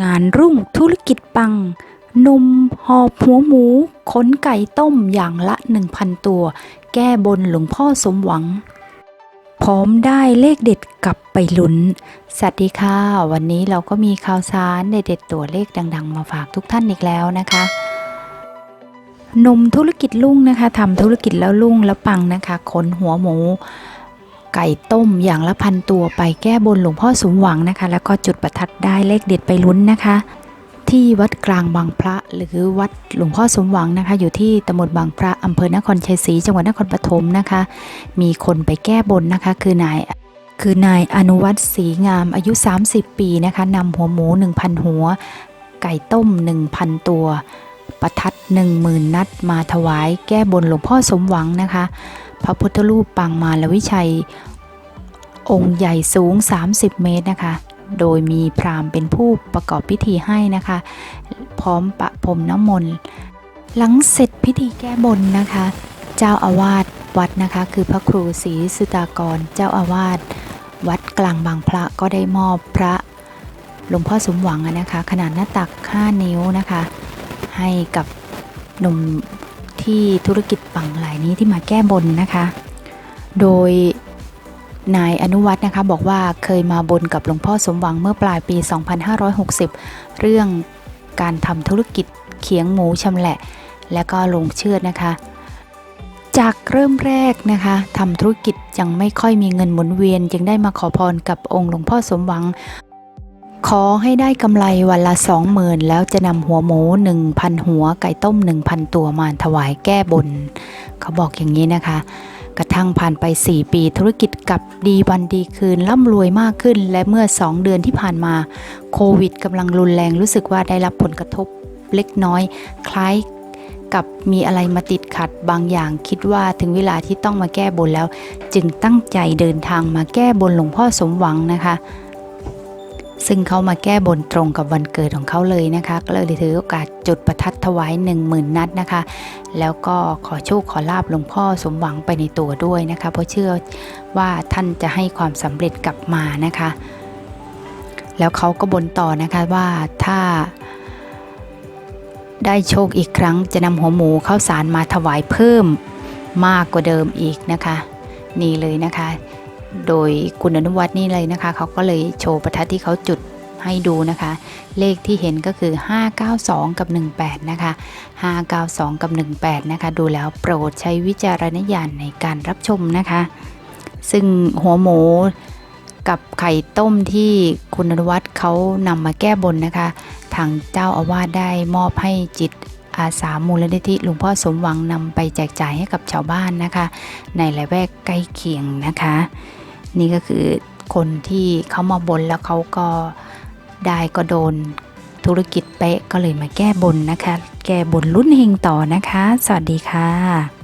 งานรุ่งธุรกิจปัง นมหอบหัวหมูขนไก่ต้มอย่างละ 1,000 ตัว แก้บนหลวงพ่อสมหวัง พร้อมได้เลขเด็ดกลับไปลุ้น สวัสดีค่ะ วันนี้เราก็มีข่าวสารเด็ดๆตัวเลขดัง ๆ มาฝากทุกท่านอีกแล้วนะคะนมธุรกิจลุ่งนะคะทำธุรกิจแล้วลุ่งแล้วปังนะคะขนหัวหมู ไก่ต้มอย่างละพันตัวไปแก้บนหลวงพ่อสมหวังนะคะ แล้วก็จุดประทัดได้เลขเด็ดไปลุ้นนะคะ ที่วัดกลางบางพระหรือวัดหลวงพ่อสมหวังนะคะ อยู่ที่ตำบลบางพระอำเภอนครชัยศรีจังหวัดนครปฐมนะคะ มีคนไปแก้บนนะคะ คือนายคือนายอนุวัฒน์ศรีงามอายุ 30 ปีนะคะนำหัวหมู 1,000 หัว ไก่ต้ม 1,000 ตัว ประทัด 10,000 นัดมาถวายแก้บนหลวงพ่อสมหวังนะคะ พระพุทธรูปปางมารวิชัย องค์ใหญ่สูง 30 เมตรนะคะ โดยมีพราหมณ์เป็นผู้ประกอบพิธีให้นะคะ พร้อมประพรมน้ำมนต์ หลังเสร็จพิธีแก้บนนะคะ เจ้าอาวาสวัดนะคะ คือพระครูศรีสุตากร เจ้าอาวาสวัดกลางบางพระก็ได้มอบพระหลวงพ่อสมหวังนะคะ ขนาดหน้าตัก 5 นิ้วนะคะ ให้กับหนุ่ม ที่ธุรกิจปังหลายนี้ที่มาแก้บนนะคะ โดยนายอนุวัฒน์นะคะบอกว่าเคยมาบนกับหลวงพ่อสมหวังเมื่อปลายปี 2560 เรื่องการทำธุรกิจเขียงหมูชำแหละ และก็ลงเชื่อดนะคะ จากเริ่มแรกนะคะทำธุรกิจยังไม่ค่อยมีเงินหมุนเวียน จึงได้มาขอพรกับองค์หลวงพ่อสมหวัง ขอให้ได้กำไรวันละ20,000แล้วจะนำหัวหมู1,000หัวไก่ต้ม1,000ตัวมาถวายแก้บน เขาบอกอย่างนี้นะคะ กระทั่งผ่านไป 4 ปีธุรกิจกับดีวันดีคืนร่ำรวยมากขึ้น และเมื่อ 2 เดือนที่ผ่านมาโควิดกำลังรุนแรงรู้สึกว่าได้รับผลกระทบเล็กน้อย คล้ายกับมีอะไรมาติดขัดบางอย่างคิดว่าถึงเวลาที่ต้องมาแก้บนแล้ว จึงตั้งใจเดินทางมาแก้บนหลวงพ่อสมหวังนะคะ ซึ่งเขามาแก้บนตรงกับวันเกิดของเขาเลยนะคะก็เลยถือโอกาสจุดประทัดถวาย 10,000 นัดนะคะ แล้วก็ขอโชคขอลาบหลวงพ่อสมหวังไปในตัวด้วยนะคะ เพราะเชื่อว่าท่านจะให้ความสำเร็จกลับมานะคะ แล้วเขาก็บนต่อนะคะว่าถ้าได้โชคอีกครั้งจะนำหัวหมูข้าวสารมาถวายเพิ่มมากกว่าเดิมอีกนะคะ นี่เลยนะคะ โดยคุณอนุวัฒน์นี่เลยนะคะ เขาก็เลยโชว์ประทัดที่เขาจุดให้ดูนะคะ เลขที่เห็นก็คือ 592 กับ 18 นะคะ 592 กับ 18 นะคะ ดูแล้วโปรดใช้วิจารณญาณในการรับชมนะคะ ซึ่งหัวหมูกับไข่ต้มที่คุณอนุวัฒน์เขานำมาแก้บนนะคะ ทางเจ้าอาวาสได้มอบให้จิตอาสามูลนิธิหลวงพ่อสมหวังนำไปแจกจ่ายให้กับชาวบ้านนะคะ ในละแวกใกล้เคียงนะคะ นี่ก็คือคนที่เขามาบนแล้วเขาก็ได้ก็โดนธุรกิจเป๊ะก็เลยมาแก้บนนะคะ แก้บนรุ่นเฮงต่อนะคะ สวัสดีค่ะ